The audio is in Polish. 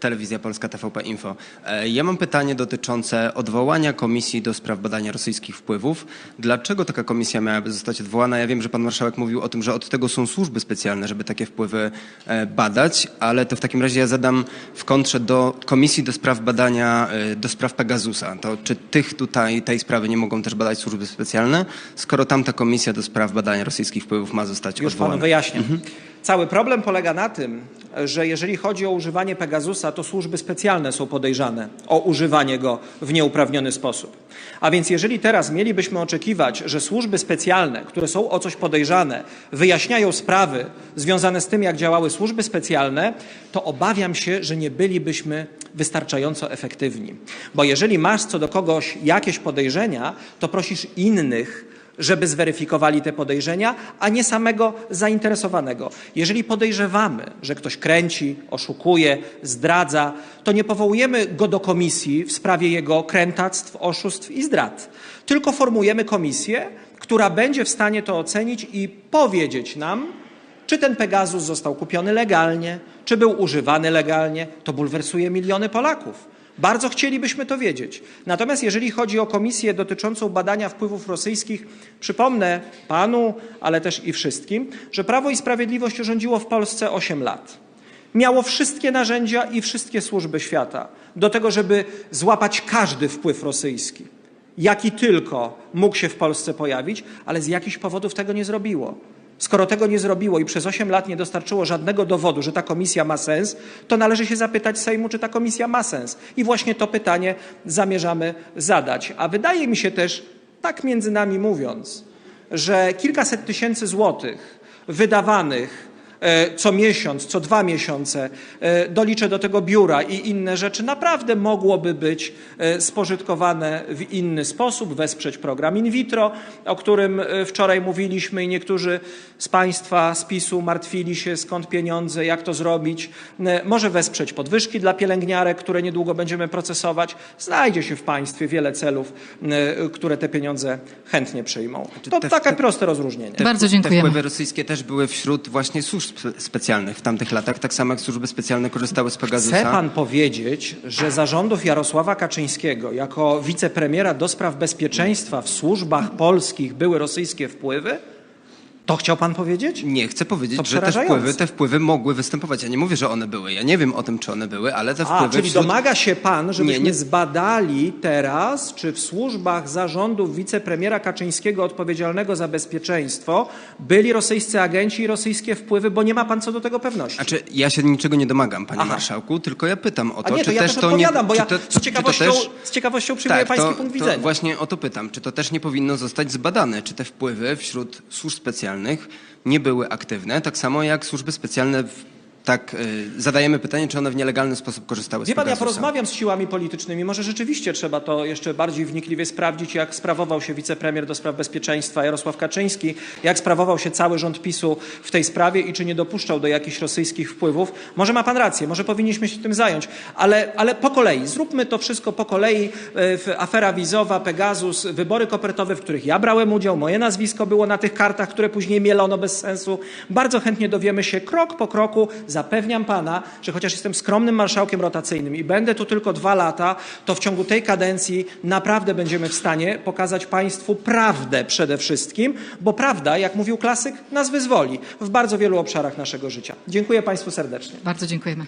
Telewizja Polska TVP Info. E, Ja mam pytanie dotyczące odwołania Komisji do spraw badania rosyjskich wpływów. Dlaczego taka komisja miałaby zostać odwołana? Ja wiem, że pan marszałek mówił o tym, że od tego są służby specjalne, żeby takie wpływy e, badać, ale to w takim razie ja zadam w kontrze do Komisji do spraw badania, e, do spraw Pegasusa. To czy tych tutaj, tej sprawy nie mogą też badać służby specjalne, skoro tamta komisja do spraw badania rosyjskich wpływów ma zostać Już odwołana? panu wyjaśniam. Mhm. Cały problem polega na tym, że jeżeli chodzi o używanie Pegasusa, to służby specjalne są podejrzane o używanie go w nieuprawniony sposób. A więc jeżeli teraz mielibyśmy oczekiwać, że służby specjalne, które są o coś podejrzane, wyjaśniają sprawy związane z tym, jak działały służby specjalne, to obawiam się, że nie bylibyśmy wystarczająco efektywni. Bo jeżeli masz co do kogoś jakieś podejrzenia, to prosisz innych, żeby zweryfikowali te podejrzenia, a nie samego zainteresowanego. Jeżeli podejrzewamy, że ktoś kręci, oszukuje, zdradza, to nie powołujemy go do komisji w sprawie jego krętactw, oszustw i zdrad, tylko formujemy komisję, która będzie w stanie to ocenić i powiedzieć nam, czy ten Pegasus został kupiony legalnie, czy był używany legalnie. To bulwersuje miliony Polaków. Bardzo chcielibyśmy to wiedzieć. Natomiast jeżeli chodzi o komisję dotyczącą badania wpływów rosyjskich, przypomnę panu, ale też i wszystkim, że Prawo i Sprawiedliwość rządziło w Polsce 8 lat. Miało wszystkie narzędzia i wszystkie służby świata do tego, żeby złapać każdy wpływ rosyjski, jaki tylko mógł się w Polsce pojawić, ale z jakichś powodów tego nie zrobiło. Skoro tego nie zrobiło i przez 8 lat nie dostarczyło żadnego dowodu, że ta komisja ma sens, to należy się zapytać Sejmu, czy ta komisja ma sens. I właśnie to pytanie zamierzamy zadać. A wydaje mi się też, tak między nami mówiąc, że kilkaset tysięcy złotych wydawanych co miesiąc, co dwa miesiące, e, doliczę do tego biura i inne rzeczy, naprawdę mogłoby być e, spożytkowane w inny sposób, wesprzeć program in vitro, o którym e, wczoraj mówiliśmy i niektórzy z Państwa z PiSu martwili się, skąd pieniądze, jak to zrobić. E, Może wesprzeć podwyżki dla pielęgniarek, które niedługo będziemy procesować. Znajdzie się w państwie wiele celów, e, które te pieniądze chętnie przyjmą. To te- takie te- proste rozróżnienie. Te, Bardzo Te dziękujemy. wpływy rosyjskie też były wśród właśnie służb spe- specjalnych w tamtych latach, tak samo jak służby specjalne korzystały z Pegasusa. Chce pan powiedzieć, że zarządów Jarosława Kaczyńskiego jako wicepremiera do spraw bezpieczeństwa w służbach polskich były rosyjskie wpływy? To chciał pan powiedzieć? Nie, chcę powiedzieć, To że te wpływy, te wpływy mogły występować. Ja nie mówię, że one były. Ja nie wiem o tym, czy one były, ale te wpływy A, czyli wśród... domaga się pan, żebyśmy Nie, nie. zbadali teraz, czy w służbach zarządów wicepremiera Kaczyńskiego odpowiedzialnego za bezpieczeństwo byli rosyjscy agenci i rosyjskie wpływy, bo nie ma pan co do tego pewności. Znaczy, ja się niczego nie domagam, panie Aha. marszałku, tylko ja pytam o A to, nie, czy to ja też też to nie... bo ja to- z to ciekawością, też- z ciekawością przyjmuję Tak, pański to, punkt to widzenia. właśnie o to pytam. Czy to też nie powinno zostać zbadane? Czy te wpływy wśród służb specjalnych nie były aktywne? Tak samo jak służby specjalne, w, tak y, zadajemy pytanie, czy one w nielegalny sposób korzystały z Wie pan, ja Pegasusa? porozmawiam z siłami politycznymi. Może rzeczywiście trzeba to jeszcze bardziej wnikliwie sprawdzić, jak sprawował się wicepremier do spraw bezpieczeństwa Jarosław Kaczyński, jak sprawował się cały rząd PiSu w tej sprawie i czy nie dopuszczał do jakichś rosyjskich wpływów. Może ma pan rację, może powinniśmy się tym zająć, ale, ale po kolei. Zróbmy to wszystko po kolei. W- Afera wizowa, Pegasus, wybory kopertowe, w których ja brałem udział, moje nazwisko było na tych kartach, które później mielono bez sensu. Bardzo chętnie dowiemy się krok po kroku. Zapewniam pana, że chociaż jestem skromnym marszałkiem rotacyjnym i będę tu tylko dwa lata, to w ciągu tej kadencji naprawdę będziemy w stanie pokazać państwu prawdę przede wszystkim, bo prawda, jak mówił klasyk, nas wyzwoli w bardzo wielu obszarach naszego życia. Dziękuję państwu serdecznie. Bardzo dziękujemy.